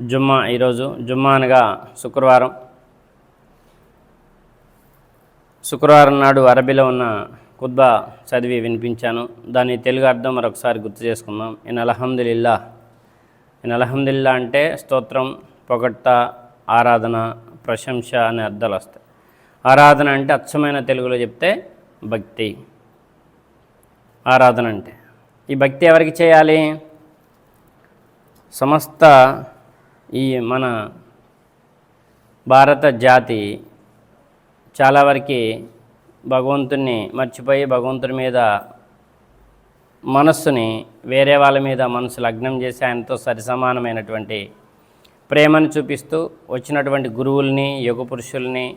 జుమ్మా ఈరోజు. జుమ్మా అనగా శుక్రవారం. శుక్రవారం నాడు అరబీలో ఉన్న ఖుద్బా చదివి వినిపించాను. దాని తెలుగు అర్థం మరొకసారి గుర్తు చేసుకుందాం. ఇన్ అల్హమ్దులిల్లా. ఇన్ అల్హమ్దుల్లా అంటే స్తోత్రం పొగట్ట ఆరాధన ప్రశంస అనే అర్థాలు వస్తాయి. ఆరాధన అంటే అచ్చమైన తెలుగులో చెప్తే భక్తి. ఆరాధన అంటే. ఈ భక్తి ఎవరికి చేయాలి? సమస్త ఈ మన భారత జాతి చాలా వరకు భగవంతుణ్ణి మర్చిపోయి భగవంతుడి మీద మనస్సుని వేరే వాళ్ళ మీద మనసు లగ్నం చేసి ఆయనతో సరిసమానమైనటువంటి ప్రేమను చూపిస్తూ వచ్చినటువంటి గురువుల్ని యుగ పురుషుల్ని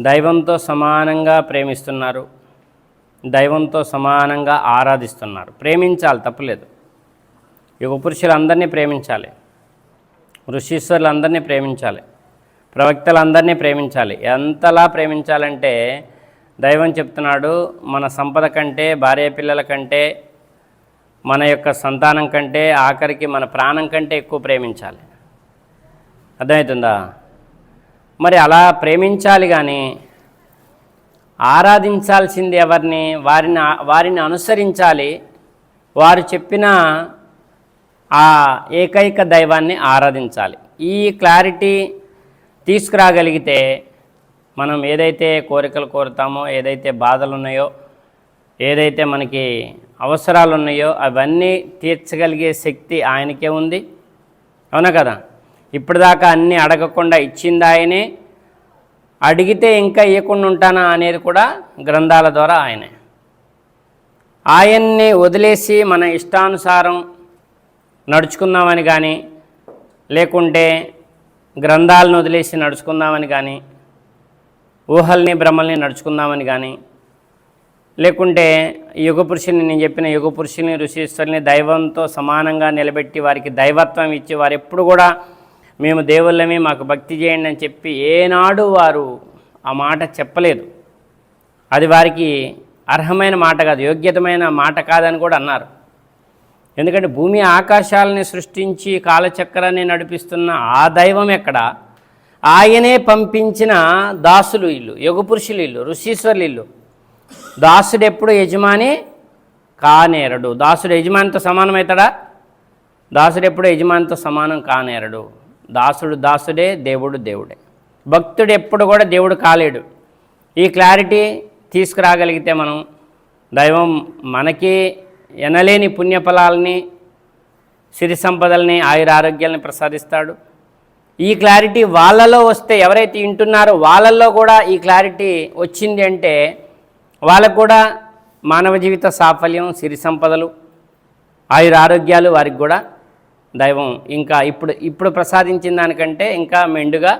దైవంతో సమానంగా ప్రేమిస్తున్నారు. దైవంతో సమానంగా ఆరాధిస్తున్నారు. ప్రేమించాలి తప్పులేదు. యుగ పురుషులందరినీ ప్రేమించాలి. ఋషీశ్వరులందరినీ ప్రేమించాలి. ప్రవక్తలందరినీ ప్రేమించాలి. ఎంతలా ప్రేమించాలంటే దైవం చెప్తున్నాడు మన సంపద కంటే భార్య పిల్లల కంటే మన యొక్క సంతానం కంటే ఆఖరికి మన ప్రాణం కంటే ఎక్కువ ప్రేమించాలి. అర్థమవుతుందా? మరి అలా ప్రేమించాలి కానీ ఆరాధించాల్సింది ఎవరిని? వారిని వారిని అనుసరించాలి. వారు చెప్పిన ఆ ఏకైక దైవాన్ని ఆరాధించాలి. ఈ క్లారిటీ తీసుకురాగలిగితే మనం ఏదైతే కోరికలు కోరుతామో ఏదైతే బాధలు ఉన్నాయో ఏదైతే మనకి అవసరాలు ఉన్నాయో అవన్నీ తీర్చగలిగే శక్తి ఆయనకే ఉంది. అవునా కదా? ఇప్పటిదాకా అన్నీ అడగకుండా ఇచ్చింది ఆయనే. అడిగితే ఇంకా ఇవ్వకుండా ఉంటానా అనేది కూడా గ్రంథాల ద్వారా ఆయనే. ఆయన్ని వదిలేసి మన ఇష్టానుసారం నడుచుకుందామని కానీ లేకుంటే గ్రంథాలను వదిలేసి నడుచుకుందామని కానీ ఊహల్ని బ్రహ్మల్ని నడుచుకుందామని కానీ లేకుంటే యుగ పురుషుని నేను చెప్పిన యుగ పురుషుని ఋషీశ్వరుని దైవంతో సమానంగా నిలబెట్టి వారికి దైవత్వం ఇచ్చి వారు ఎప్పుడు కూడా మేము దేవుళ్ళమే మాకు భక్తి చేయండి అని చెప్పి ఏనాడు వారు ఆ మాట చెప్పలేదు. అది వారికి అర్హమైన మాట కాదు యోగ్యతమైన మాట కాదని కూడా అన్నారు. ఎందుకంటే భూమి ఆకాశాలని సృష్టించి కాలచక్రాన్ని నడిపిస్తున్న ఆ దైవం ఎక్కడ? ఆయనే పంపించిన దాసులు ఇల్లు యుగపురుషులు ఇల్లు ఋషీశ్వరులు ఇల్లు దాసుడు ఎప్పుడు యజమాని? కానేరడు. దాసుడు యజమానితో సమానమవుతాడా దాసుడు ఎప్పుడు యజమానితో సమానం కానేరడు. దాసుడు దాసుడే దేవుడు దేవుడే. భక్తుడు ఎప్పుడు కూడా దేవుడు కాలేడు. ఈ క్లారిటీ తీసుకురాగలిగితే మనం దైవం మనకి ఎనలేని పుణ్యఫలాలని సిరి సంపదల్ని ఆయుర ఆరోగ్యాలని ప్రసాదిస్తాడు. ఈ క్లారిటీ వాళ్ళలో వస్తే ఎవరైతే వింటున్నారో వాళ్ళల్లో కూడా ఈ క్లారిటీ వచ్చింది అంటే వాళ్ళకు కూడా మానవ జీవిత సాఫల్యం సిరి సంపదలు ఆయుర ఆరోగ్యాలు వారికి కూడా దైవం ఇంకా ఇప్పుడు ఇప్పుడు ప్రసాదించిన దానికంటే ఇంకా మెండుగా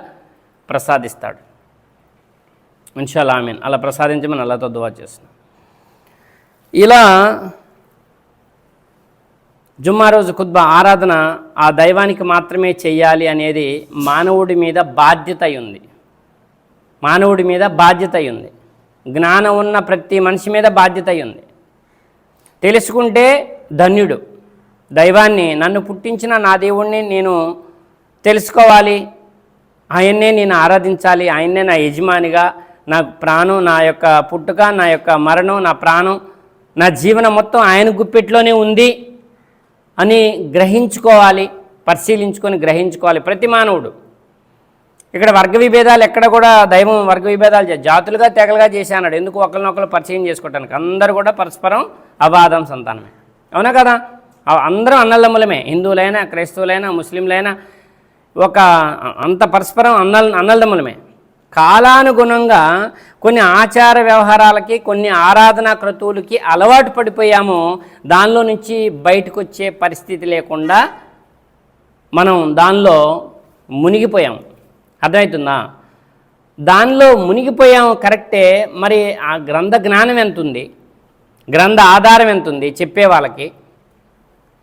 ప్రసాదిస్తాడు. ఇన్షాల్లా ఆమీన్. అలా ప్రసాదించమని అల్లాతో దువా చేస్తున్నాం. ఇలా జుమ్మా రోజు ఖుద్బా ఆరాధన ఆ దైవానికి మాత్రమే చేయాలి అనేది మానవుడి మీద బాధ్యత ఉంది మానవుడి మీద బాధ్యత ఉంది జ్ఞానం ఉన్న ప్రతి మనిషి మీద బాధ్యత ఉంది తెలుసుకుంటే ధన్యుడు. దైవాన్ని నన్ను పుట్టించిన నా దేవుణ్ణి నేను తెలుసుకోవాలి. ఆయన్నే నేను ఆరాధించాలి. ఆయన్నే నా యజమానిగా నా ప్రాణం నా యొక్క పుట్టుక నా యొక్క మరణం నా ప్రాణం నా జీవనం మొత్తం ఆయన గుప్పెట్లోనే ఉంది. అని గ్రహించుకోవాలి పరిశీలించుకొని గ్రహించుకోవాలి. ప్రతి మానవుడు. ఇక్కడ వర్గ విభేదాలు ఎక్కడ కూడా దైవం వర్గ విభేదాలు జాతులుగా తెగలుగా చేశాడు ఎందుకు ఒకరినొకరు పరిచయం చేసుకోవటానికి? అందరూ కూడా పరస్పరం అబాధం సంతానమే. అవునా కదా? అందరం అన్నలమ్ములమే. హిందువులైనా క్రైస్తవులైనా ముస్లింలైనా ఒక అంత పరస్పరం అన్నల్ అన్నదమ్ములమే కాలానుగుణంగా కొన్ని ఆచార వ్యవహారాలకి కొన్ని ఆరాధనా క్రతువులకి అలవాటు పడిపోయాము దానిలో నుంచి బయటకు వచ్చే పరిస్థితి లేకుండా మనం దానిలో మునిగిపోయాం. అర్థమవుతుందా దానిలో మునిగిపోయాం కరెక్టే మరి ఆ గ్రంథ జ్ఞానం ఎంత ఉంది గ్రంథ ఆధారం ఎంత ఉంది చెప్పే వాళ్ళకి?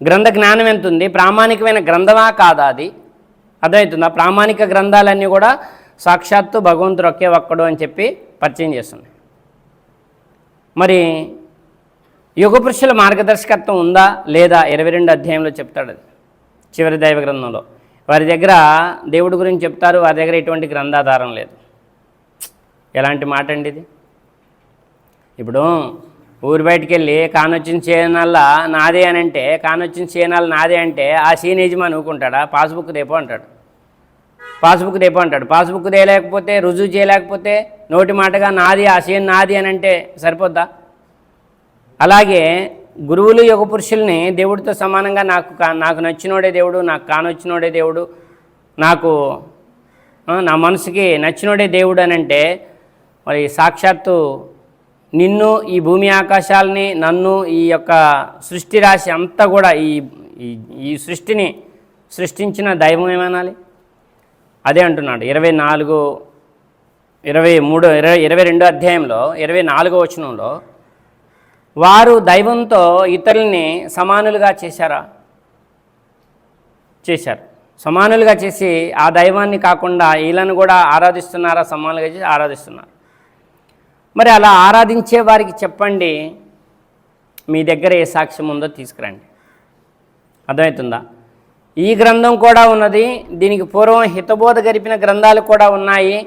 గ్రంథ జ్ఞానం ఎంత ఉంది ప్రామాణికమైన గ్రంథమా కాదా అది? అర్థమవుతుందా ప్రామాణిక గ్రంథాలన్నీ కూడా సాక్షాత్తు భగవంతుడు ఒకే ఒక్కడు అని చెప్పి పరిచయం చేస్తుంది. మరి యుగ పురుషుల మార్గదర్శకత్వం ఉందా లేదా ఇరవై రెండు అధ్యాయంలో చెప్తాడు అది. చివరి దైవ గ్రంథంలో. వారి దగ్గర దేవుడి గురించి చెప్తారు వారి దగ్గర ఎటువంటి గ్రంథాధారం లేదు. ఎలాంటి మాట అండి ఇది? ఇప్పుడు ఊరి బయటికి వెళ్ళి కానొచ్చిన చేనల్లా నాదే అని అంటే కానొచ్చిన చేనాలు నాదే అంటే ఆ సీన్ యజమాని ఊకుంటాడా పాస్బుక్ రేపో అంటాడు. పాస్బుక్ తెప్పంటాడు పాస్బుక్ తేయలేకపోతే రుజువు చేయలేకపోతే నోటి మాటగా నాది ఆ సీన్ నాది అని అంటే సరిపోద్దా? అలాగే గురువులు యుగ పురుషుల్ని దేవుడితో సమానంగా నాకు కా నాకు నచ్చినోడే దేవుడు నాకు కానొచ్చినోడే దేవుడు నాకు నా మనసుకి నచ్చినోడే దేవుడు అని అంటే మరి సాక్షాత్తు నిన్ను ఈ భూమి ఆకాశాలని నన్ను ఈ యొక్క సృష్టి రాశి అంతా కూడా ఈ- ఈ సృష్టిని సృష్టించిన దైవం ఏమనాలి? అదే అంటున్నాడు. ఇరవై నాలుగు ఇరవై మూడు ఇరవై ఇరవై రెండో అధ్యాయంలో ఇరవై నాలుగో వచనంలో వారు దైవంతో ఇతరుల్ని సమానులుగా చేశారా? చేశారు. సమానులుగా చేసి ఆ దైవాన్ని కాకుండా వీళ్ళని కూడా ఆరాధిస్తున్నారా? సమానులుగా చేసి ఆరాధిస్తున్నారు. మరి అలా ఆరాధించే వారికి చెప్పండి మీ దగ్గర ఏ సాక్ష్యం ఉందో తీసుకురండి. అర్థమవుతుందా? ఈ గ్రంథం కూడా ఉన్నది. దీనికి పూర్వం హితబోధ గరిపిన గ్రంథాలు కూడా ఉన్నాయి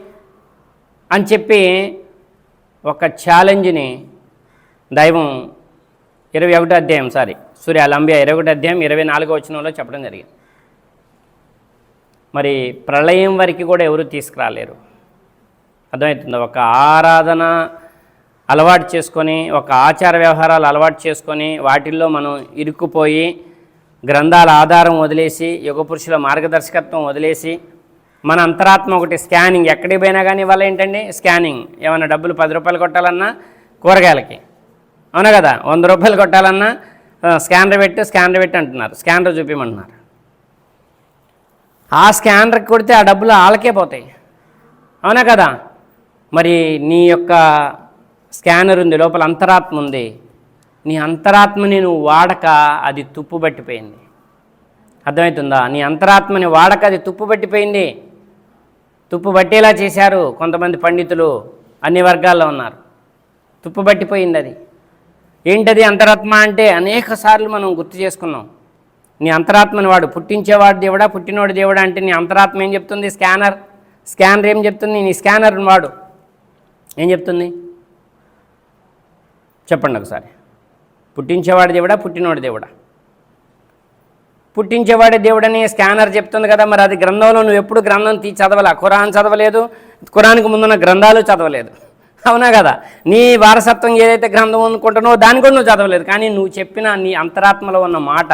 అని చెప్పి ఒక ఛాలెంజ్ని దైవం ఇరవై ఒకటో అధ్యాయం సారీ సూర్య అలంబియా ఇరవై ఒకటో అధ్యాయం ఇరవై నాలుగో వచ్చినంలో చెప్పడం జరిగింది. మరి ప్రళయం వరకు కూడా ఎవరు తీసుకురాలేరు. అర్థమవుతుంది? ఒక ఆరాధన అలవాటు చేసుకొని ఒక ఆచార వ్యవహారాలు అలవాటు చేసుకొని వాటిల్లో మనం ఇరుక్కుపోయి గ్రంథాల ఆధారం వదిలేసి యుగ పురుషుల మార్గదర్శకత్వం వదిలేసి మన అంతరాత్మ ఒకటి స్కానింగ్ ఎక్కడికి పోయినా కానీ ఇవాళ ఏంటండి? స్కానింగ్. ఏమైనా డబ్బులు పది రూపాయలు కొట్టాలన్నా కూరగాయలకి. అవునా కదా? వంద రూపాయలు కొట్టాలన్నా స్కానర్ పెట్టి స్కానర్ పెట్టి అంటున్నారు. స్కానర్ చూపించమంటున్నారు ఆ స్కానర్కి కొడితే ఆ డబ్బులు ఆళ్ళకే పోతాయి. అవునా కదా? మరి నీ యొక్క స్కానర్ ఉంది లోపల అంతరాత్మ ఉంది. నీ అంతరాత్మని నువ్వు వాడక అది తుప్పు పట్టిపోయింది. అర్థమవుతుందా? నీ అంతరాత్మని వాడక అది తుప్పు పట్టిపోయింది. తుప్పు పట్టేలా చేశారు కొంతమంది పండితులు అన్ని వర్గాల్లో ఉన్నారు. తుప్పు పట్టిపోయింది అది. ఏంటది అంతరాత్మ అంటే? అనేక సార్లు మనం గుర్తు చేసుకున్నాం. నీ అంతరాత్మని వాడు పుట్టించేవాడు దేవుడా పుట్టినోడు దేవుడా అంటే నీ అంతరాత్మ ఏం చెప్తుంది? స్కానర్. స్కానర్ ఏం చెప్తుంది? నీ స్కానర్ వాడు. ఏం చెప్తుంది? చెప్పండి ఒకసారి. పుట్టించేవాడు దేవుడా? పుట్టినోడు దేవుడా? పుట్టించేవాడే దేవుడని స్కానర్ చెప్తుంది కదా మరి అది గ్రంథంలో నువ్వు ఎప్పుడు గ్రంథం తీ చదవలే? ఖురాన్ చదవలేదు. ఖురాన్కి ముందున్న గ్రంథాలు చదవలేదు. అవునా కదా? నీ వారసత్వం ఏదైతే గ్రంథం అనుకుంటున్నావో దాని కూడా నువ్వు చదవలేదు. కానీ నువ్వు చెప్పిన నీ అంతరాత్మలో ఉన్న మాట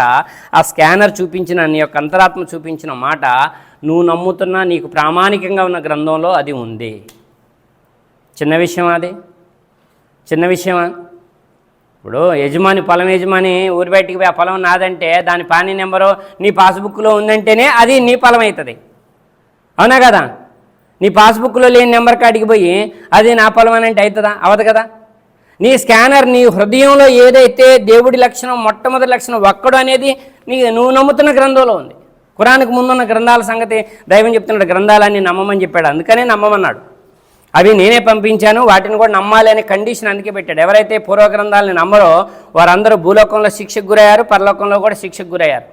ఆ స్కానర్ చూపించిన నీ యొక్క అంతరాత్మ చూపించిన మాట నువ్వు నమ్ముతున్న నీకు ప్రామాణికంగా ఉన్న గ్రంథంలో అది ఉంది. చిన్న విషయం అది? చిన్న విషయమా? ఇప్పుడు యజమాని పొలం యజమాని ఊరి బయటికి పోయి ఆ పొలం నాదంటే దాని పానీ నెంబరు నీ పాస్బుక్లో ఉందంటేనే అది నీ పొలం అవుతుంది. అవునా కదా? నీ పాస్బుక్లో లేని నెంబర్ కాడికి పోయి అది నా పొలం అని అంటే అవుతుందా? అవదు కదా? నీ స్కానర్ నీ హృదయంలో ఏదైతే దేవుడి లక్షణం మొట్టమొదటి లక్షణం ఒక్కడు అనేది నీ నువ్వు నమ్ముతున్న గ్రంథంలో ఉంది. కురానికి ముందున్న గ్రంథాల సంగతి దైవం చెప్తున్నాడు గ్రంథాలన్నీ నమ్మమని చెప్పాడు అందుకనే నమ్మమన్నాడు. అవి నేనే పంపించాను వాటిని కూడా నమ్మాలి అనే కండిషన్ అందుకే పెట్టాడు. ఎవరైతే పూర్వగ్రంథాలని నమ్మరో వారందరూ భూలోకంలో శిక్షకు గురయ్యారు పరలోకంలో కూడా శిక్షకు గురయ్యారు.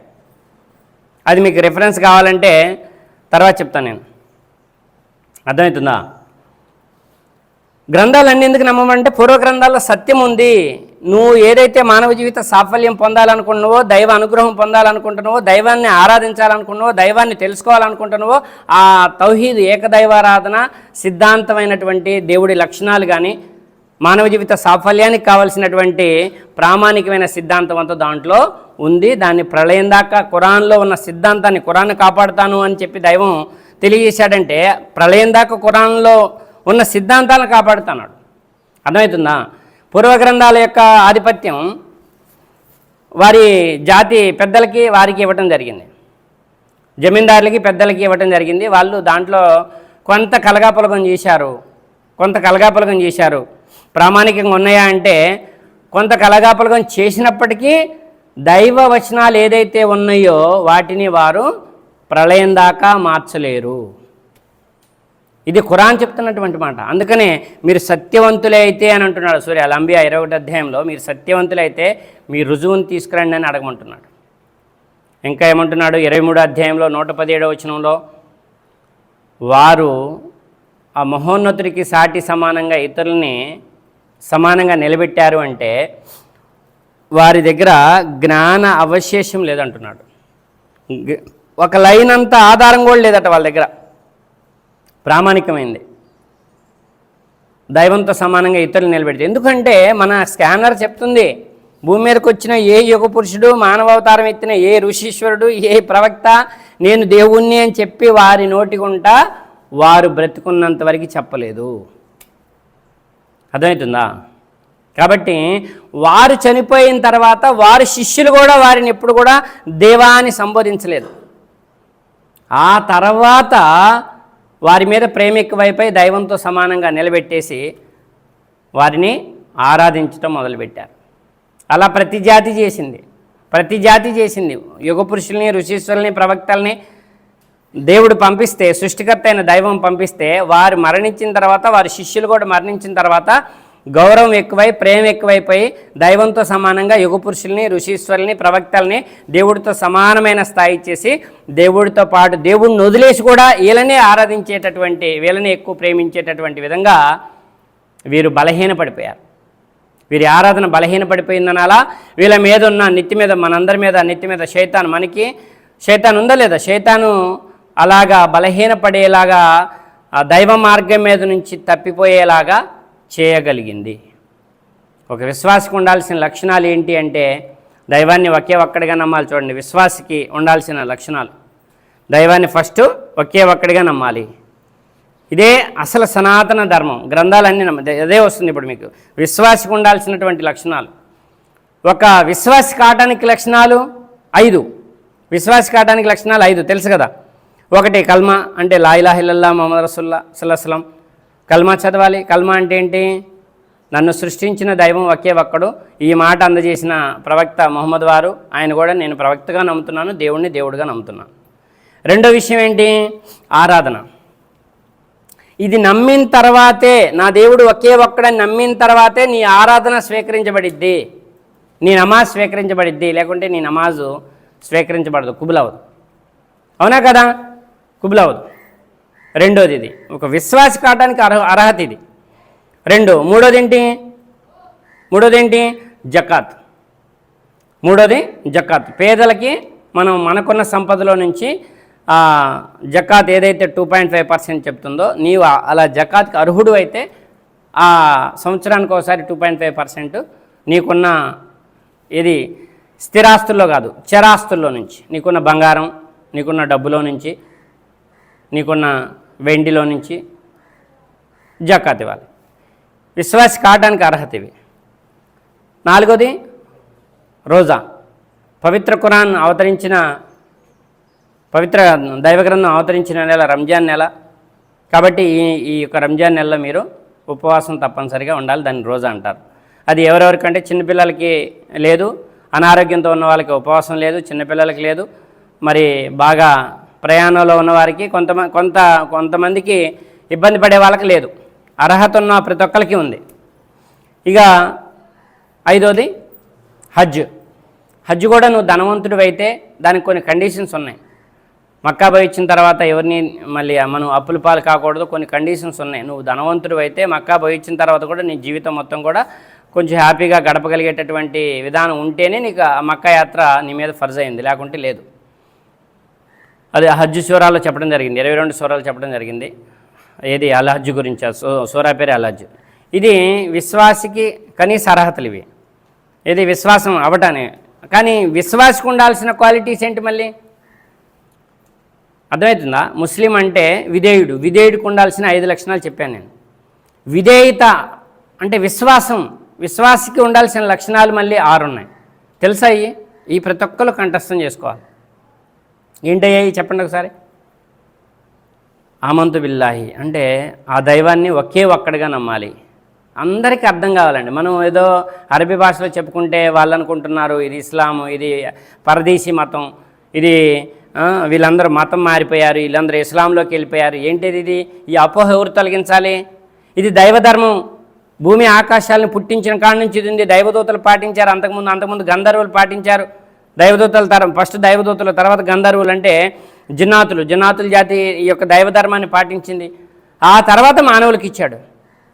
అది మీకు రిఫరెన్స్ కావాలంటే తర్వాత చెప్తాను నేను. అర్థమవుతుందా? గ్రంథాలన్నీ ఎందుకు నమ్మమంటే పూర్వ గ్రంథాల్లో సత్యం ఉంది. నువ్వు ఏదైతే మానవ జీవిత సాఫల్యం పొందాలనుకుంటున్నావో దైవ అనుగ్రహం పొందాలనుకుంటున్నావో దైవాన్ని ఆరాధించాలనుకుంటున్నావో దైవాన్ని తెలుసుకోవాలనుకుంటున్నావో ఆ తౌహీద్ ఏకదైవారాధన సిద్ధాంతమైనటువంటి దేవుడి లక్షణాలు కానీ మానవ జీవిత సాఫల్యానికి కావలసినటువంటి ప్రామాణికమైన సిద్ధాంతం అంతా దాంట్లో ఉంది. దాన్ని ప్రళయం దాకా ఖురాన్లో ఉన్న సిద్ధాంతాన్ని కురాన్ని కాపాడుతాను అని చెప్పి దైవం తెలియజేశాడంటే ప్రళయం దాకా ఖురాన్లో ఉన్న సిద్ధాంతాలను కాపాడుతున్నాడు. అర్థమవుతుందా? పూర్వ గ్రంథాల యొక్క ఆధిపత్యం వారి జాతి పెద్దలకి వారికి ఇవ్వటం జరిగింది. జమీందారులకి పెద్దలకి ఇవ్వటం జరిగింది. వాళ్ళు దాంట్లో కొంత కలగాపలకం చేశారు. కొంత కలగాపలకం చేశారు. ప్రామాణికంగా ఉన్నాయా అంటే కొంత కలగాపలకం చేసినప్పటికీ దైవ వచనాలు ఏదైతే ఉన్నాయో వాటిని వారు ప్రళయం దాకా మార్చలేరు. ఇది ఖురాన్ చెప్తున్నటువంటి మాట. అందుకనే మీరు సత్యవంతులే అయితే అని అంటున్నాడు సూర్య. లంబియా ఇరవై ఒకటి అధ్యాయంలో మీరు సత్యవంతులైతే మీ రుజువుని తీసుకురండి అని అడగమంటున్నాడు. ఇంకా ఏమంటున్నాడు? ఇరవై మూడో అధ్యాయంలో నూట పదిహేడవ వచనంలో వారు ఆ మహోన్నతుడికి సాటి సమానంగా ఇతరుల్ని సమానంగా నిలబెట్టారు అంటే వారి దగ్గర జ్ఞాన అవశేషం లేదంటున్నాడు. ఒక లైన్ అంత ఆధారం కూడా లేదట వాళ్ళ దగ్గర. ప్రామాణికమైంది. దైవంతో సమానంగా ఇతరులు నిలబెడితే ఎందుకంటే మన స్కానర్ చెప్తుంది భూమి మీదకి వచ్చిన ఏ యుగ పురుషుడు మానవావతారం ఎత్తిన ఏ ఋషీశ్వరుడు ఏ ప్రవక్త నేను దేవుణ్ణి అని చెప్పి వారి నోటికుంటా వారు బ్రతుకున్నంత వరకు చెప్పలేదు. అర్థమవుతుందా? కాబట్టి వారు చనిపోయిన తర్వాత వారి శిష్యులు కూడా వారిని ఎప్పుడు కూడా దేవాన్ని సంబోధించలేదు. ఆ తర్వాత వారి మీద ప్రేమ ఎక్కువైపోయి దైవంతో సమానంగా నిలబెట్టేసి వారిని ఆరాధించటం మొదలుపెట్టారు. అలా ప్రతి జాతి చేసింది. ప్రతి జాతి చేసింది. యుగ పురుషుల్ని ఋషీశ్వరుల్ని ప్రవక్తల్ని దేవుడు పంపిస్తే సృష్టికర్త అయిన దైవం పంపిస్తే వారు మరణించిన తర్వాత వారి శిష్యులు కూడా మరణించిన తర్వాత గౌరవం ఎక్కువై ప్రేమ ఎక్కువైపోయి దైవంతో సమానంగా యుగ పురుషుల్ని ఋషీశ్వరుల్ని ప్రవక్తల్ని దేవుడితో సమానమైన స్థాయి ఇచ్చేసి దేవుడితో పాటు దేవుడిని వదిలేసి కూడా వీళ్ళనే ఆరాధించేటటువంటి వీళ్ళని ఎక్కువ ప్రేమించేటటువంటి విధంగా వీరు బలహీనపడిపోయారు. వీరి ఆరాధన బలహీనపడిపోయిందనాలా? వీళ్ళ మీద ఉన్న నెత్తి మీద మనందరి మీద నెత్తి మీద శైతాన్ మనకి శైతాన్ ఉందా లేదా? శైతాను అలాగా బలహీనపడేలాగా ఆ దైవ మార్గం మీద నుంచి తప్పిపోయేలాగా చేయగలిగింది. ఒక విశ్వాసకు ఉండాల్సిన లక్షణాలు ఏంటి అంటే దైవాన్ని ఒకే ఒక్కడిగా నమ్మాలి చూడండి. విశ్వాసకి ఉండాల్సిన లక్షణాలు. దైవాన్ని ఫస్ట్ ఒకే ఒక్కడిగా నమ్మాలి. ఇదే అసలు సనాతన ధర్మం. గ్రంథాలన్నీ నమ్మ అదే వస్తుంది ఇప్పుడు మీకు. విశ్వాసకు ఉండాల్సినటువంటి లక్షణాలు. ఒక విశ్వాసి కావటానికి లక్షణాలు ఐదు. విశ్వాసి కావటానికి లక్షణాలు ఐదు. తెలుసు కదా? ఒకటి కల్మ అంటే లాయిలాహిల్లా మొహమ్మద్ రసుల్లా సల్లాహం కల్మా చదవాలి. కల్మా అంటే ఏంటి? నన్ను సృష్టించిన దైవం ఒకే ఒక్కడు. ఈ మాట అందజేసిన ప్రవక్త మొహమ్మద్ వారు. ఆయన కూడా నేను ప్రవక్తగా నమ్ముతున్నాను దేవుణ్ణి దేవుడిగా నమ్ముతున్నాను. రెండో విషయం ఏంటి? ఆరాధన. ఇది నమ్మిన తర్వాతే నా దేవుడు ఒకే ఒక్కడని నమ్మిన తర్వాతే నీ ఆరాధన స్వీకరించబడిద్ది. నీ నమాజ్ స్వీకరించబడిద్ది. లేకుంటే నీ నమాజు స్వీకరించబడదు. కుబులవదు అవునా కదా? కుబులవదు రెండోది ఇది. ఒక విశ్వాసి కావడానికి అర్హ అర్హత ఇది. రెండు మూడోది ఏంటి? మూడోది ఏంటి? జకాత్. మూడోది జకాత్. పేదలకి మనం మనకున్న సంపదలో నుంచి జకాత్ ఏదైతే టూ పాయింట్ ఫైవ్ పర్సెంట్ చెప్తుందో నీవు అలా జకాత్కి అర్హుడు అయితే ఆ సంవత్సరానికి ఒకసారి టూ పాయింట్ ఫైవ్ పర్సెంట్ నీకున్న ఇది స్థిరాస్తుల్లో కాదు చరాస్తుల్లో నుంచి. నీకున్న బంగారం నీకున్న డబ్బులో నుంచి నీకున్న వెండిలో నుంచి జకాత్ ఇవ్వాలి. విశ్వాసి కావడానికి అర్హత ఇవి. నాలుగోది రోజా. పవిత్ర కురాన్ అవతరించిన పవిత్ర దైవగ్రంథం అవతరించిన నెల రంజాన్ నెల. కాబట్టి ఈ ఈ యొక్క రంజాన్ నెలలో మీరు ఉపవాసం తప్పనిసరిగా ఉండాలి దాన్ని రోజా అంటారు. అది ఎవరెవరికంటే చిన్నపిల్లలకి లేదు అనారోగ్యంతో ఉన్న వాళ్ళకి ఉపవాసం లేదు చిన్నపిల్లలకి లేదు మరి బాగా ప్రయాణంలో ఉన్నవారికి కొంతమంది కొంత కొంతమందికి ఇబ్బంది పడే వాళ్ళకి లేదు. అర్హత ఉన్న ప్రతి ఒక్కరికి ఉంది. ఇక ఐదోది హజ్. హజ్ కూడా నువ్వు ధనవంతుడు అయితే దానికి కొన్ని కండిషన్స్ ఉన్నాయి. మక్కా పోయి ఇచ్చిన తర్వాత ఎవరిని మళ్ళీ మనం అప్పుల పాలు కాకూడదు కొన్ని కండిషన్స్ ఉన్నాయి. నువ్వు ధనవంతుడు అయితే మక్కా పోయి ఇచ్చిన తర్వాత కూడా నీ జీవితం మొత్తం కూడా కొంచెం హ్యాపీగా గడపగలిగేటటువంటి విధానం ఉంటేనే నీకు ఆ మక్కా యాత్ర నీ మీద ఫర్జ్ అయింది లేకుంటే లేదు. అది హజ్ స్వరాలు చెప్పడం జరిగింది. ఇరవై రెండు స్వరాలు చెప్పడం జరిగింది. ఏది? అల్ గురించి? సూరా పేరు అల్ ఇది విశ్వాసికి కనీస అర్హతలు ఇవి. ఇది విశ్వాసం అవటానే. కానీ విశ్వాసకు ఉండాల్సిన క్వాలిటీస్ ఏంటి మళ్ళీ? అర్థమవుతుందా? ముస్లిం అంటే విధేయుడు. విధేయుడికి ఉండాల్సిన ఐదు లక్షణాలు చెప్పాను నేను. విధేయత అంటే విశ్వాసం. విశ్వాసికి ఉండాల్సిన లక్షణాలు మళ్ళీ ఆరు ఉన్నాయి తెలుసా ఈ ప్రతి ఒక్కరు కంఠస్థం చేసుకోవాలి. ఏంటయ్యాయి చెప్పండి ఒకసారి? ఆమంతు బిల్లాహి. అంటే ఆ దైవాన్ని ఒకే ఒక్కడిగా నమ్మాలి. అందరికీ అర్థం కావాలండి. మనం ఏదో అరబీ భాషలో చెప్పుకుంటే వాళ్ళు అనుకుంటున్నారు ఇది ఇస్లాము ఇది పరదేశీ మతం ఇది వీళ్ళందరూ మతం మారిపోయారు వీళ్ళందరూ ఇస్లాంలోకి వెళ్ళిపోయారు. ఏంటిది ఇది? ఈ అపోహ ఎవరు తొలగించాలి? ఇది దైవధర్మం. భూమి ఆకాశాలను పుట్టించిన కాడ నుంచి ఇది ఉంది. దైవదూతలు పాటించారు అంతకుముందు అంతకుముందు గంధర్వులు పాటించారు. దైవదూతల తరం ఫస్ట్ దైవదూతల తర్వాత గంధర్వులు అంటే జిన్నాతులు. జిన్నాతుల జాతి ఈ యొక్క దైవధర్మాన్ని పాటించింది. ఆ తర్వాత మానవులకు ఇచ్చాడు.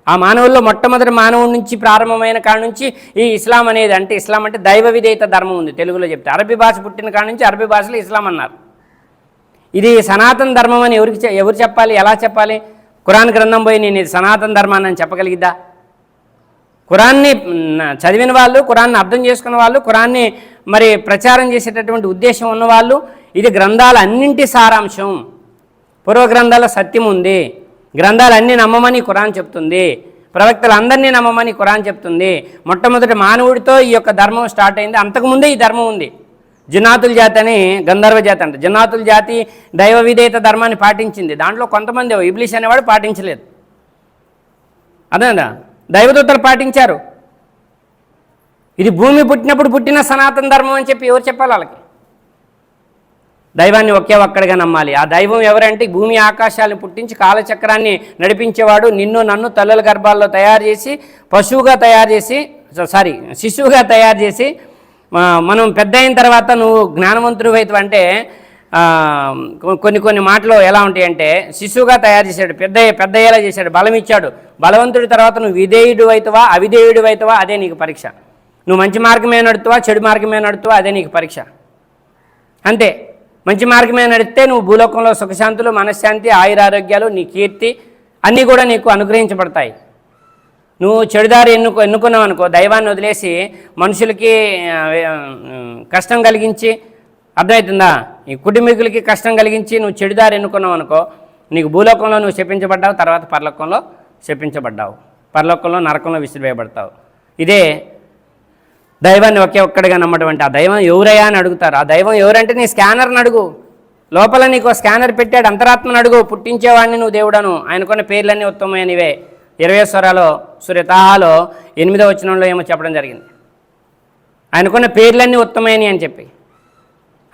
ఆ మానవుల్లో మొట్టమొదటి మానవుడి నుంచి ప్రారంభమైన కాడ నుంచి ఈ ఇస్లాం అనేది అంటే ఇస్లాం అంటే దైవ విధేయత ధర్మం ఉంది తెలుగులో చెప్తే. అరబీ భాష పుట్టిన కాడ నుంచి అరబీ భాషలో ఇస్లాం అన్నారు. ఇది సనాతన ధర్మం అని ఎవరికి చె- ఎవరు చెప్పాలి ఎలా చెప్పాలి? ఖురాన్ గ్రంథం పోయి నేను ఇది సనాతన ధర్మాన్ని అని చెప్పగలిగిద్దా? ఖురాన్ని చదివిన వాళ్ళు ఖురాన్ని అర్థం చేసుకున్న వాళ్ళు ఖురాన్ని మరి ప్రచారం చేసేటటువంటి ఉద్దేశం ఉన్నవాళ్ళు ఇది గ్రంథాల అన్నింటి సారాంశం. పూర్వ గ్రంథాల సత్యం ఉంది. గ్రంథాలన్నీ నమ్మమని ఖురాన్ చెప్తుంది. ప్రవక్తలందరినీ నమ్మమని ఖురాన్ చెప్తుంది. మొట్టమొదటి మానవుడితో ఈ యొక్క ధర్మం స్టార్ట్ అయింది. అంతకుముందే ఈ ధర్మం ఉంది. జున్నాతుల జాతి అని గంధర్వ జాతి అంట. జున్నాతుల జాతి దైవ విధేయత ధర్మాన్ని పాటించింది. దాంట్లో కొంతమంది ఇబ్లీష్ అనేవాడు పాటించలేదు. అదేనా దైవదూతలు పాటించారు. ఇది భూమి పుట్టినప్పుడు పుట్టిన సనాతన ధర్మం అని చెప్పి ఎవరు చెప్పాలి వాళ్ళకి? దైవాన్ని ఒకే ఒక్కడిగా నమ్మాలి. ఆ దైవం ఎవరంటే భూమి ఆకాశాలను పుట్టించి కాలచక్రాన్ని నడిపించేవాడు నిన్ను నన్ను తల్లుల గర్భాల్లో తయారు చేసి పశువుగా తయారు చేసి సారీ శిశువుగా తయారు చేసి మనం పెద్ద అయిన తర్వాత నువ్వు జ్ఞానవంతుడు అవుతావు అంటే కొన్ని కొన్ని మాటలు ఎలా ఉంటాయంటే శిశువుగా తయారు చేశాడు పెద్ద పెద్ద అయ్యేలా చేశాడు బలం ఇచ్చాడు బలవంతుడి తర్వాత నువ్వు విధేయుడు అవుతావా అవిధేయుడు అవుతావా అదే నీకు పరీక్ష. నువ్వు మంచి మార్గమే నడుతావా చెడు మార్గమే నడుతావా అదే నీకు పరీక్ష. అంతే. మంచి మార్గమే నడిస్తే నువ్వు భూలోకంలో సుఖశాంతులు మనశ్శాంతి ఆయురారోగ్యాలు నీ కీర్తి అన్నీ కూడా నీకు అనుగ్రహించబడతాయి. నువ్వు చెడుదారి ఎన్నుకో ఎన్నుకున్నావు అనుకో దైవాన్ని వదిలేసి మనుషులకి కష్టం కలిగించి అర్థమవుతుందా? ఈ కుటుంబీకులకి కష్టం కలిగించి నువ్వు చెడుదారి ఎన్నుకున్నావు అనుకో నీకు భూలోకంలో నువ్వు శపించబడ్డావు తర్వాత పరలోకంలో శపించబడ్డావు. పరలోకంలో నరకంలో విసిరివేయబడతావు. ఇదే దైవాన్ని ఒకే ఒక్కడిగా నమ్మటువంటి ఆ దైవం ఎవరయ్యా అని అడుగుతారు. ఆ దైవం ఎవరంటే నీ స్కానర్ని అడుగు. లోపల నీకు స్కానర్ పెట్టాడు అంతరాత్మను అడుగు. పుట్టించేవాడిని నువ్వు దేవుడను. ఆయనకున్న పేర్లన్నీ ఉత్తమమైనవే. ఇరవై స్వరాలో సూర్యతాహాలో ఎనిమిదో వచనంలో ఏమో చెప్పడం జరిగింది. ఆయనకున్న పేర్లన్నీ ఉత్తమైనవి అని చెప్పి.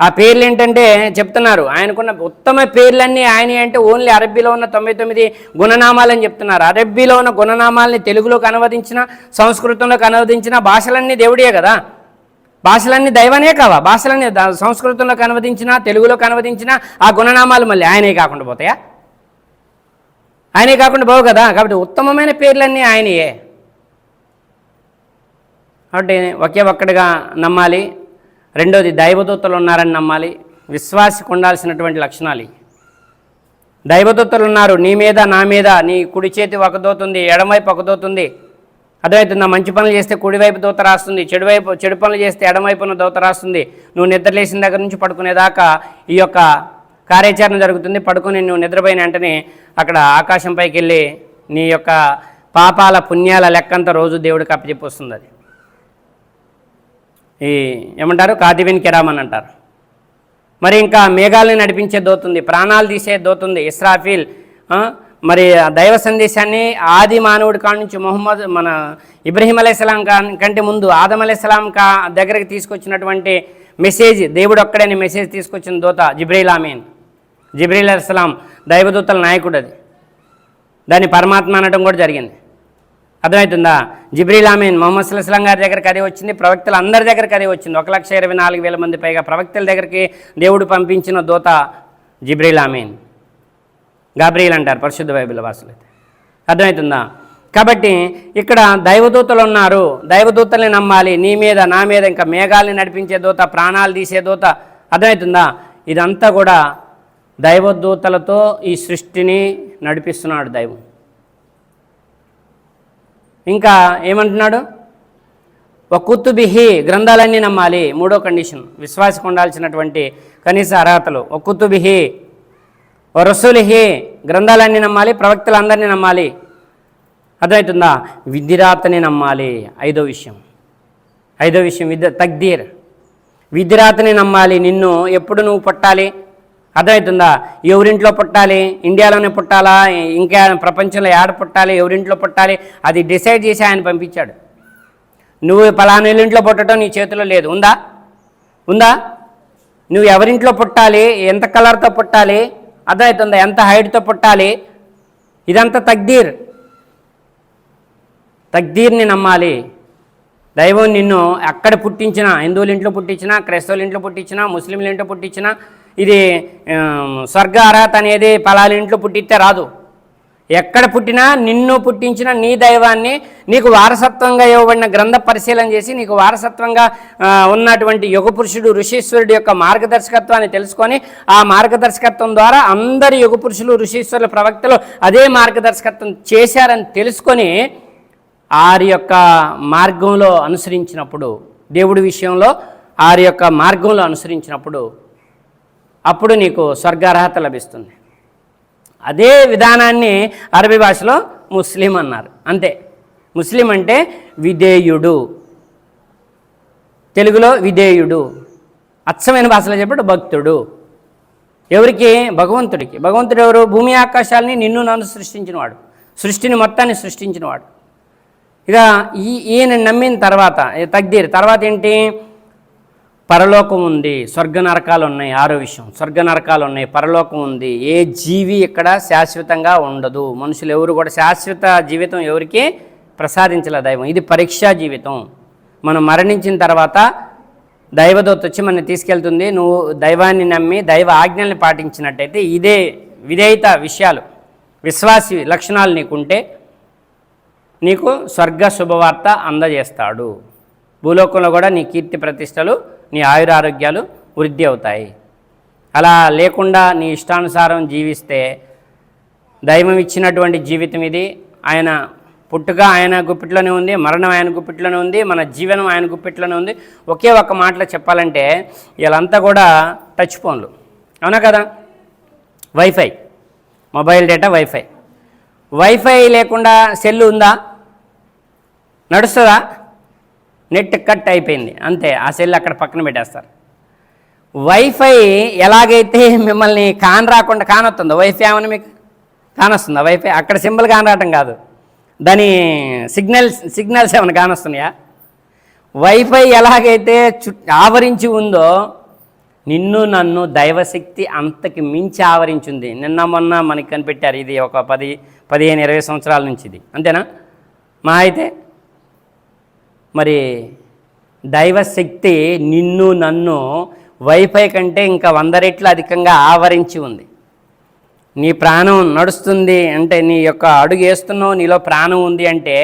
ఆ పేర్లు ఏంటంటే చెప్తున్నారు. ఆయనకున్న ఉత్తమ పేర్లన్నీ ఆయన అంటే ఓన్లీ అరబ్బీలో ఉన్న తొంభై తొమ్మిది గుణనామాలని చెప్తున్నారు. అరబ్బీలో ఉన్న గుణనామాలని తెలుగులోకి అనువదించిన సంస్కృతంలోకి అనువదించిన భాషలన్నీ దేవుడే కదా? భాషలన్నీ దైవనే కావా? భాషలన్నీ ద- సంస్కృతంలోకి అనువదించిన తెలుగులోకి అనువదించిన ఆ గుణనామాలు మళ్ళీ ఆయనే కాకుండా పోతాయా? ఆయనే కాకుండా పోవు కదా? కాబట్టి ఉత్తమమైన పేర్లన్నీ ఆయనయే. కాబట్టి ఒకే ఒక్కడిగా నమ్మాలి. రెండోది దైవదూతలు ఉన్నారని నమ్మాలి. విశ్వాసకు ఉండాల్సినటువంటి లక్షణాలు దైవదూతలు ఉన్నారు నీ మీద నా మీద నీ కుడి చేతి ఒక దోతుంది ఎడమవైపు ఒక దోతుంది అర్థమవుతుందా? మంచి పనులు చేస్తే కుడివైపు దూత రాస్తుంది చెడువైపు చెడు పనులు చేస్తే ఎడమవైపున దూత రాస్తుంది. నువ్వు నిద్రలేసిన దగ్గర నుంచి పడుకునేదాకా ఈ యొక్క కార్యాచరణ జరుగుతుంది. పడుకుని నువ్వు నిద్రపోయిన వెంటనే అక్కడ ఆకాశం పైకి వెళ్ళి నీ యొక్క పాపాల పుణ్యాల లెక్కంతా రోజు దేవుడికి అప్పచెప్పి వస్తుంది అది. ఈ ఏమంటారు? కాదివిన్ కిరామన్ అంటారు. మరి ఇంకా మేఘాలను నడిపించే దోతుంది ప్రాణాలు తీసే దోతుంది ఇస్రాఫీల్ మరి ఆ దైవ సందేశాన్ని ఆది మానవుడి కాడ నుంచి మొహమ్మద్ మన ఇబ్రహీం అలైస్లాం కా- కంటే ముందు ఆదం అలైస్లాం కా దగ్గరికి తీసుకొచ్చినటువంటి మెసేజ్ దేవుడు ఒక్కడని మెసేజ్ తీసుకొచ్చిన దోత జిబ్రీల్ ఆమీన్. జిబ్రీల్ అలైస్లాం దైవదూతల నాయకుడు అది. దాన్ని పరమాత్మ అనడం కూడా జరిగింది. అర్థమవుతుందా? జిబ్రీల్ ఆమీన్. మొహమ్మద్ సుల్స్లాం గారి దగ్గరికి అది వచ్చింది ప్రవక్తలు అందరి దగ్గరికి అది వచ్చింది. ఒక లక్ష ఇరవై నాలుగు వేల మంది పైగా ప్రవక్తల దగ్గరికి దేవుడు పంపించిన దూత జిబ్రీల్ ఆమీన్. గాబ్రియల్ అంటారు పరిశుద్ధ బైబిల్ వాసులు అయితే. అర్థమవుతుందా? కాబట్టి ఇక్కడ దైవదూతలు ఉన్నారు. దైవదూతల్ని నమ్మాలి. నీ మీద నా మీద ఇంకా మేఘాల్ని నడిపించే దూత ప్రాణాలు తీసే దూత. అర్థమవుతుందా? ఇదంతా కూడా దైవదూతలతో ఈ సృష్టిని నడిపిస్తున్నాడు దైవం. ఇంకా ఏమంటున్నాడు? ఒక కుత్తుబిహి గ్రంథాలన్నీ నమ్మాలి. మూడో కండిషన్. విశ్వాసకు ఉండాల్సినటువంటి కనీస అర్హతలు. ఒక కుత్తుబిహి ఓ రసూలిహి గ్రంథాలన్నీ నమ్మాలి ప్రవక్తలందరినీ నమ్మాలి. అర్థమవుతుందా? విధిరాతని నమ్మాలి. ఐదో విషయం. ఐదో విషయం. విద్య తగ్దీర్ విధిరాతని నమ్మాలి. నిన్ను ఎప్పుడు నువ్వు పుట్టాలి? అర్థమవుతుందా? ఎవరింట్లో పుట్టాలి? ఇండియాలోనే పుట్టాలా? ఇంకా ప్రపంచంలో ఏడ పుట్టాలి? ఎవరింట్లో పుట్టాలి? అది డిసైడ్ చేసి ఆయన పంపించాడు. నువ్వు పలానా ఇంట్లో పుట్టడం నీ చేతిలో లేదు. ఉందా? ఉందా? నువ్వు ఎవరింట్లో పుట్టాలి? ఎంత కలర్తో పుట్టాలి? అర్థమవుతుందా? ఎంత హైట్తో పుట్టాలి? ఇదంతా తగ్దీర్. తగ్దీర్ని నమ్మాలి. దైవం నిన్ను ఎక్కడ పుట్టించినా హిందువుల ఇంట్లో పుట్టించినా క్రైస్తవుల ఇంట్లో పుట్టించినా ముస్లింల ఇంట్లో పుట్టించినా ఇది స్వర్గ అర్హత అనేది పలాల ఇంట్లో పుట్టిస్తే రాదు. ఎక్కడ పుట్టినా నిన్ను పుట్టించిన నీ దైవాన్ని నీకు వారసత్వంగా ఇవ్వబడిన గ్రంథ పరిశీలన చేసి నీకు వారసత్వంగా ఉన్నటువంటి యుగ పురుషుడు ఋషీశ్వరుడు యొక్క మార్గదర్శకత్వాన్ని తెలుసుకొని ఆ మార్గదర్శకత్వం ద్వారా అందరి యుగ పురుషులు ఋషీశ్వరుల ప్రవక్తలు అదే మార్గదర్శకత్వం చేశారని తెలుసుకొని ఆరి యొక్క మార్గంలో అనుసరించినప్పుడు దేవుడి విషయంలో ఆరి యొక్క మార్గంలో అనుసరించినప్పుడు అప్పుడు నీకు స్వర్గార్హత లభిస్తుంది. అదే విధానాన్ని అరబీ భాషలో ముస్లిం అన్నారు. అంతే. ముస్లిం అంటే విధేయుడు. తెలుగులో విధేయుడు. అచ్చమైన భాషలో చెప్పాడు భక్తుడు. ఎవరికి? భగవంతుడికి. భగవంతుడు ఎవరు? భూమి ఆకాశాలని నిన్ను నన్ను సృష్టించినవాడు. సృష్టిని మొత్తాన్ని సృష్టించినవాడు. ఇక ఈ ఈయన నమ్మిన తర్వాత తగ్దీర్ తర్వాత ఏంటి? పరలోకం ఉంది స్వర్గ నరకాలు ఉన్నాయి ఆరో విషయం. స్వర్గ నరకాలు ఉన్నాయి పరలోకం ఉంది. ఏ జీవి ఇక్కడ శాశ్వతంగా ఉండదు. మనుషులు ఎవరు కూడా శాశ్వత జీవితం ఎవరికి ప్రసాదించలే దైవం. ఇది పరీక్షా జీవితం. మనం మరణించిన తర్వాత దైవదూత వచ్చి మనం తీసుకెళ్తుంది. నువ్వు దైవాన్ని నమ్మి దైవ ఆజ్ఞల్ని పాటించినట్టయితే ఇదే విధేయత విషయాలు. విశ్వాసి లక్షణాలు నీకుంటే నీకు స్వర్గ శుభవార్త అందజేస్తాడు. భూలోకంలో కూడా నీ కీర్తి ప్రతిష్టలు నీ ఆయురారోగ్యాలు వృద్ధి అవుతాయి. అలా లేకుండా నీ ఇష్టానుసారం జీవిస్తే దైవం ఇచ్చినటువంటి జీవితం ఇది. ఆయన పుట్టుక ఆయన గుప్పిట్లోనే ఉంది మరణం ఆయన గుప్పిట్లోనే ఉంది మన జీవనం ఆయన గుప్పిట్లోనే ఉంది. ఒకే ఒక్క మాటలో చెప్పాలంటే వీళ్ళంతా కూడా టచ్ ఫోన్లు. అవునా కదా? Wifi mobile data wifi wifi లేకుండా సెల్ ఉందా? నడుస్తుందా? నెట్ కట్ అయిపోయింది. అంతే ఆ సెల్ అక్కడ పక్కన పెట్టేస్తారు. వైఫై ఎలాగైతే మిమ్మల్ని కాన్ రాకుండా కానొస్తుందో వైఫై ఏమని మీకు? కానొస్తుందా వైఫై అక్కడ సింబల్ కానరావటం కాదు. దాని సిగ్నల్స్ సిగ్నల్స్ ఏమైనా కానొస్తున్నాయా వైఫై ఎలాగైతే చు ఆవరించి ఉందో నిన్ను నన్ను దైవశక్తి అంతకి మించి ఆవరించింది. నిన్న మొన్న మనకి కనిపెట్టారు. ఇది ఒక పది పదిహేను ఇరవై సంవత్సరాల నుంచి ఇది. అంతేనా? మా అయితే మరి దైవశక్తి నిన్ను నన్ను వైఫై కంటే ఇంకా వంద రెట్లు అధికంగా ఆవరించి ఉంది. నీ ప్రాణం నడుస్తుంది అంటే నీ యొక్క అడుగు వేస్తున్నావు నీలో ప్రాణం ఉంది అంటే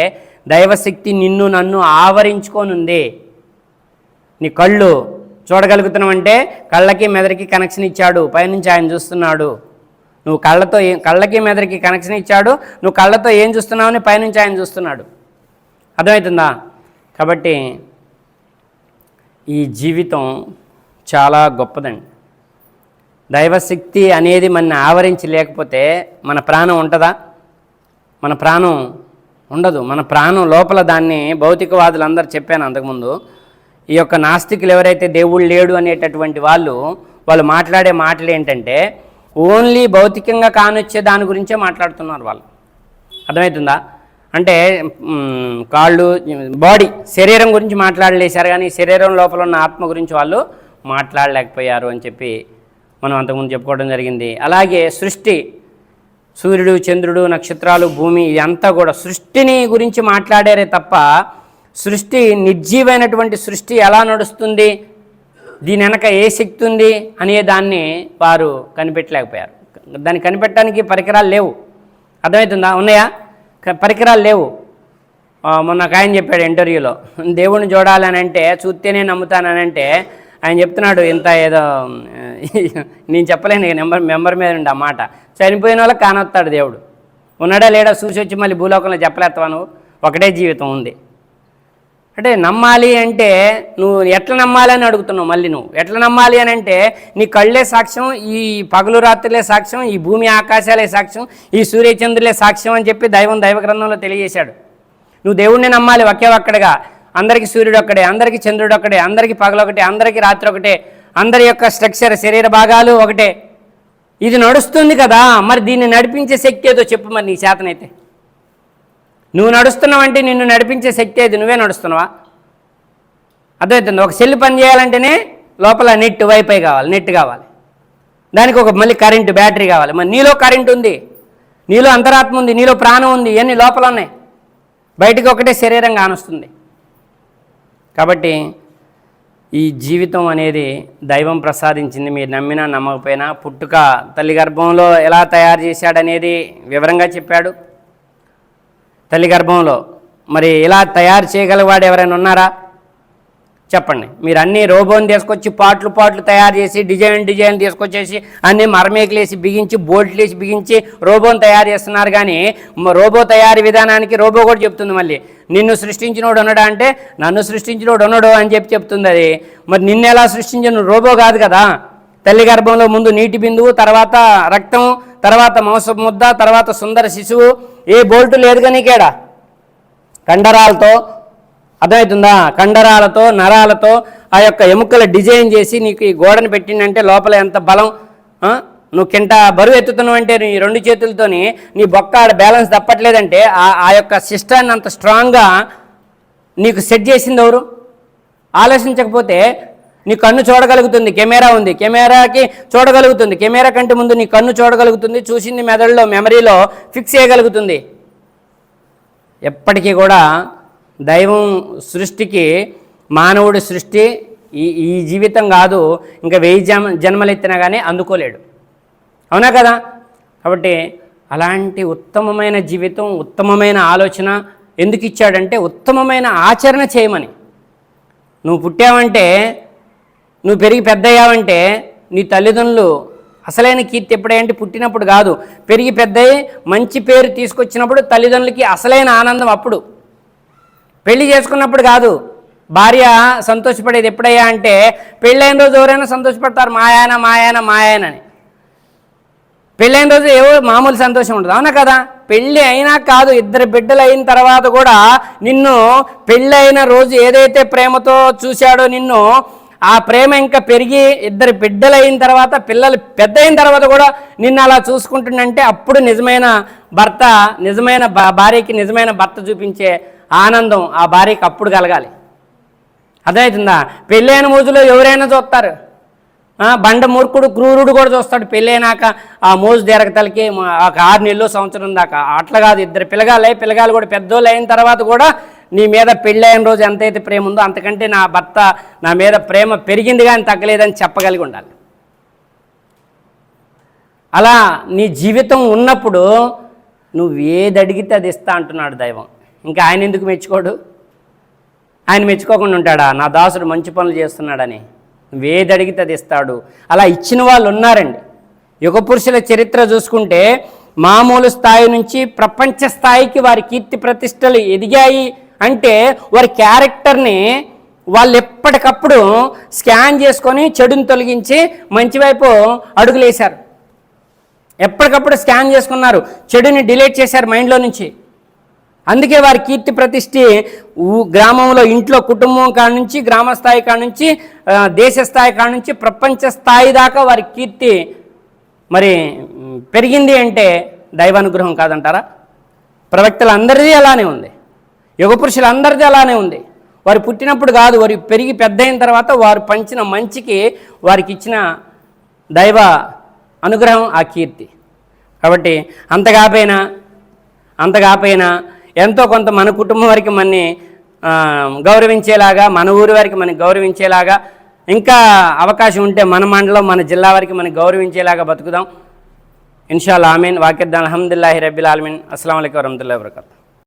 దైవశక్తి నిన్ను నన్ను ఆవరించుకోనుంది నీ కళ్ళు చూడగలుగుతున్నావంటే కళ్ళకి మెదడుకి కనెక్షన్ ఇచ్చాడు. పైనుంచి ఆయన చూస్తున్నాడు. నువ్వు కళ్ళతో కళ్ళకి మెదడుకి కనెక్షన్ ఇచ్చాడు. నువ్వు కళ్ళతో ఏం చూస్తున్నావని పైనుంచి ఆయన చూస్తున్నాడు. అర్థమవుతుందా? కాబట్టి ఈ జీవితం చాలా గొప్పదండి. దైవశక్తి అనేది మన ఆవరించి లేకపోతే మన ప్రాణం ఉంటుందా? మన ప్రాణం ఉండదు. మన ప్రాణం లోపల దాన్ని భౌతికవాదులు అందరు చెప్పాను అంతకుముందు. ఈ యొక్క నాస్తికులు ఎవరైతే దేవుడు లేడు అనేటటువంటి వాళ్ళు వాళ్ళు మాట్లాడే మాటలు ఏంటంటే ఓన్లీ భౌతికంగా కానొచ్చే దాని గురించే మాట్లాడుతున్నారు వాళ్ళు. అర్థమవుతుందా? అంటే కాళ్ళు బాడీ శరీరం గురించి మాట్లాడలేశారు కానీ శరీరం లోపల ఉన్న ఆత్మ గురించి వాళ్ళు మాట్లాడలేకపోయారు అని చెప్పి మనం అంతకుముందు చెప్పుకోవడం జరిగింది. అలాగే సృష్టి సూర్యుడు చంద్రుడు నక్షత్రాలు భూమి ఇదంతా కూడా సృష్టిని గురించి మాట్లాడారే తప్ప సృష్టి నిర్జీవైనటువంటి సృష్టి ఎలా నడుస్తుంది దీని వెనక ఏ శక్తి ఉంది అనే దాన్ని వారు కనిపెట్టలేకపోయారు. దాన్ని కనిపెట్టడానికి పరికరాలు లేవు. అర్థమవుతుందా? ఉన్నాయా? పరికరాలు లేవు. మొన్న ఒక ఆయన చెప్పాడు ఇంటర్వ్యూలో. దేవుణ్ణి చూడాలని అంటే చూస్తేనే నమ్ముతానంటే ఆయన చెప్తున్నాడు ఇంత ఏదో నేను చెప్పలేను నెంబర్ మెంబర్ మీద ఉండి ఆ మాట. చనిపోయిన వాళ్ళకి కానొస్తాడు దేవుడు. ఉన్నాడా లేడా చూసి వచ్చి మళ్ళీ భూలోకంలో చెప్పలేస్తావా నువ్వు? ఒకటే జీవితం ఉంది. అంటే నమ్మాలి అంటే నువ్వు ఎట్లా నమ్మాలి అని అడుగుతున్నావు మళ్ళీ నువ్వు? ఎట్లా నమ్మాలి అని అంటే నీ కళ్ళే సాక్ష్యం ఈ పగలు రాత్రులే సాక్ష్యం ఈ భూమి ఆకాశాలే సాక్ష్యం ఈ సూర్యచంద్రులే సాక్ష్యం అని చెప్పి దైవం దైవ గ్రంథంలో తెలియజేశాడు. నువ్వు దేవుణ్ణి నమ్మాలి ఒకే ఒక్కడిగా. అందరికీ సూర్యుడు ఒక్కడే అందరికీ చంద్రుడు ఒక్కడే అందరికీ పగలు ఒకటే అందరికీ రాత్రి ఒకటే అందరి యొక్క స్ట్రక్చర్ శరీర భాగాలు ఒకటే. ఇది నడుస్తుంది కదా మరి దీన్ని నడిపించే శక్తి ఏదో చెప్పు మరి నీ చేతనైతే. నువ్వు నడుస్తున్నావంటే నిన్ను నడిపించే శక్తి అయితే నువ్వే నడుస్తున్నావా? అర్థమవుతుంది ఒక సెల్ పని చేయాలంటేనే లోపల నెట్ వైఫై కావాలి నెట్ కావాలి. దానికి ఒక మళ్ళీ కరెంటు బ్యాటరీ కావాలి. మరి నీలో కరెంట్ ఉంది నీలో అంతరాత్మ ఉంది నీలో ప్రాణం ఉంది ఇవన్నీ లోపల ఉన్నాయి. బయటికి ఒకటే శరీరం కానొస్తుంది. కాబట్టి ఈ జీవితం అనేది దైవం ప్రసాదించింది మీరు నమ్మినా నమ్మకపోయినా. పుట్టుక తల్లి గర్భంలో ఎలా తయారు చేశాడనేది వివరంగా చెప్పాడు. తల్లి గర్భంలో. మరి ఇలా తయారు చేయగలవాడు ఎవరైనా ఉన్నారా? చెప్పండి. మీరు అన్ని రోబోని తీసుకొచ్చి పాటలు పాటలు తయారు చేసి డిజైన్ డిజైన్ తీసుకొచ్చేసి అన్ని మరమేకలేసి బిగించి బోల్ట్లు వేసి బిగించి రోబోని తయారు చేస్తున్నారు. కానీ రోబో తయారీ విధానానికి రోబో కూడా చెప్తుంది మళ్ళీ. నిన్ను సృష్టించినోడు ఉన్నాడా అంటే నన్ను సృష్టించినోడు ఉన్నాడు అని చెప్పి చెప్తుంది అది. మరి నిన్ను ఎలా సృష్టించిన రోబో కాదు కదా. తల్లి గర్భంలో ముందు నీటి బిందువు తర్వాత రక్తం తర్వాత మాంస ముద్ద తర్వాత సుందర శిశువు ఏ బోల్టు లేదు కానీ కేడ కండరాలతో అర్థమవుతుందా? కండరాలతో నరాలతో ఆ యొక్క ఎముకల డిజైన్ చేసి నీకు ఈ గోడను పెట్టిందంటే లోపల ఎంత బలం నువ్వు కింట బరువు ఎత్తుతున్నావు అంటే నీ రెండు చేతులతోని నీ బొక్క ఆడ బ్యాలెన్స్ తప్పట్లేదంటే ఆ ఆ యొక్క సిస్టాన్ని అంత స్ట్రాంగ్గా నీకు సెట్ చేసింది ఎవరు? ఆలోచించకపోతే నీ కన్ను చూడగలుగుతుంది. కెమెరా ఉంది. కెమెరాకి చూడగలుగుతుంది. కెమెరా కంటే ముందు నీ కన్ను చూడగలుగుతుంది. చూసింది మెదడులో మెమరీలో ఫిక్స్ చేయగలుగుతుంది. ఎప్పటికీ కూడా దైవం సృష్టికి మానవుడి సృష్టి ఈ ఈ జీవితం కాదు. ఇంకా వెయ్యి జన్మ జన్మలెత్తినా కానీ అందుకోలేడు. అవునా కదా? కాబట్టి అలాంటి ఉత్తమమైన జీవితం ఉత్తమమైన ఆలోచన ఎందుకు ఇచ్చాడంటే ఉత్తమమైన ఆచరణ చేయమని. నువ్వు పుట్టావంటే నువ్వు పెరిగి పెద్దయ్యావంటే నీ తల్లిదండ్రులు అసలైన కీర్తి ఎప్పుడంటే పుట్టినప్పుడు కాదు. పెరిగి పెద్దయి మంచి పేరు తీసుకొచ్చినప్పుడు తల్లిదండ్రులకి అసలైన ఆనందం అప్పుడు. పెళ్ళి చేసుకున్నప్పుడు కాదు. భార్య సంతోషపడేది ఎప్పుడయ్యా అంటే పెళ్ళైన రోజు ఎవరైనా సంతోషపడతారు మా ఆయన మా ఆయన మా ఆయన అని. పెళ్ళైన రోజు ఏవో మామూలు సంతోషం ఉండదు. అవునా కదా? పెళ్ళి అయినా కాదు ఇద్దరు బిడ్డలు అయిన తర్వాత కూడా నిన్ను పెళ్ళైన రోజు ఏదైతే ప్రేమతో చూశాడో నిన్ను ఆ ప్రేమ ఇంకా పెరిగి ఇద్దరు బిడ్డలు అయిన తర్వాత పిల్లలు పెద్ద అయిన తర్వాత కూడా నిన్ను అలా చూసుకుంటుందంటే అప్పుడు నిజమైన భర్త నిజమైన భా- భార్యకి నిజమైన భర్త చూపించే ఆనందం ఆ భార్యకి అప్పుడు కలగాలి. అర్థమవుతుందా పెళ్ళైన మోజులో ఎవరైనా చూస్తారు. బండ మూర్ఖుడు క్రూరుడు కూడా చూస్తాడు. పెళ్ళైనాక ఆ మోజు దేరకతలకి ఒక ఆరు నెలలు సంవత్సరం దాకా. అట్లా కాదు ఇద్దరు పిల్లగాలే పిల్లగాలు కూడా పెద్దోళ్ళు అయిన తర్వాత కూడా నీ మీద పెళ్ళైన రోజు ఎంతైతే ప్రేమ ఉందో అంతకంటే నా భర్త నా మీద ప్రేమ పెరిగింది కానీ తగ్గలేదని చెప్పగలిగి ఉండాలి. అలా నీ జీవితం ఉన్నప్పుడు నువ్వు ఏది అడిగితే అది ఇస్తా అంటున్నాడు దైవం. ఇంకా ఆయన ఎందుకు మెచ్చుకోడు? ఆయన మెచ్చుకోకుండా ఉంటాడా? నా దాసుడు మంచి పనులు చేస్తున్నాడని. నువ్వేది అడిగితే అది ఇస్తాడు. అలా ఇచ్చిన వాళ్ళు ఉన్నారండి. యుగ పురుషుల చరిత్ర చూసుకుంటే మామూలు స్థాయి నుంచి ప్రపంచ స్థాయికి వారి కీర్తి ప్రతిష్టలు ఎదిగాయి. అంటే వారి క్యారెక్టర్ని వాళ్ళు ఎప్పటికప్పుడు స్కాన్ చేసుకొని చెడుని తొలగించి మంచి వైపు అడుగులేశారు. ఎప్పటికప్పుడు స్కాన్ చేసుకున్నారు చెడుని డిలీట్ చేశారు మైండ్లో నుంచి. అందుకే వారి కీర్తి ప్రతిష్ఠి గ్రామంలో ఇంట్లో కుటుంబం కాడ నుంచి గ్రామ స్థాయి కాడ నుంచి దేశ స్థాయి కాడ నుంచి ప్రపంచ స్థాయి దాకా వారి కీర్తి మరి పెరిగింది అంటే దైవానుగ్రహం కాదంటారా? ప్రవక్తలందరిది అలానే ఉంది. యుగ పురుషులందరిది అలానే ఉంది. వారు పుట్టినప్పుడు కాదు వారు పెరిగి పెద్ద అయిన తర్వాత వారు పంచిన మంచికి వారికి ఇచ్చిన దైవ అనుగ్రహం ఆ కీర్తి. కాబట్టి అంతగాపోయినా కాపోయినా ఎంతో కొంత మన కుటుంబం వారికి మనని గౌరవించేలాగా మన ఊరి వారికి మనకి గౌరవించేలాగా ఇంకా అవకాశం ఉంటే మన మండలం మన జిల్లా వారికి మనకి గౌరవించేలాగా బతుకుదాం. ఇన్షాల్ ఆమీన్. వాకిద్దాన్ అల్హమ్దుల్లాహి రబ్బిల్ ఆలమీన్. అస్సలం అయికం వరహమతుల్లాhi వబరకాతు.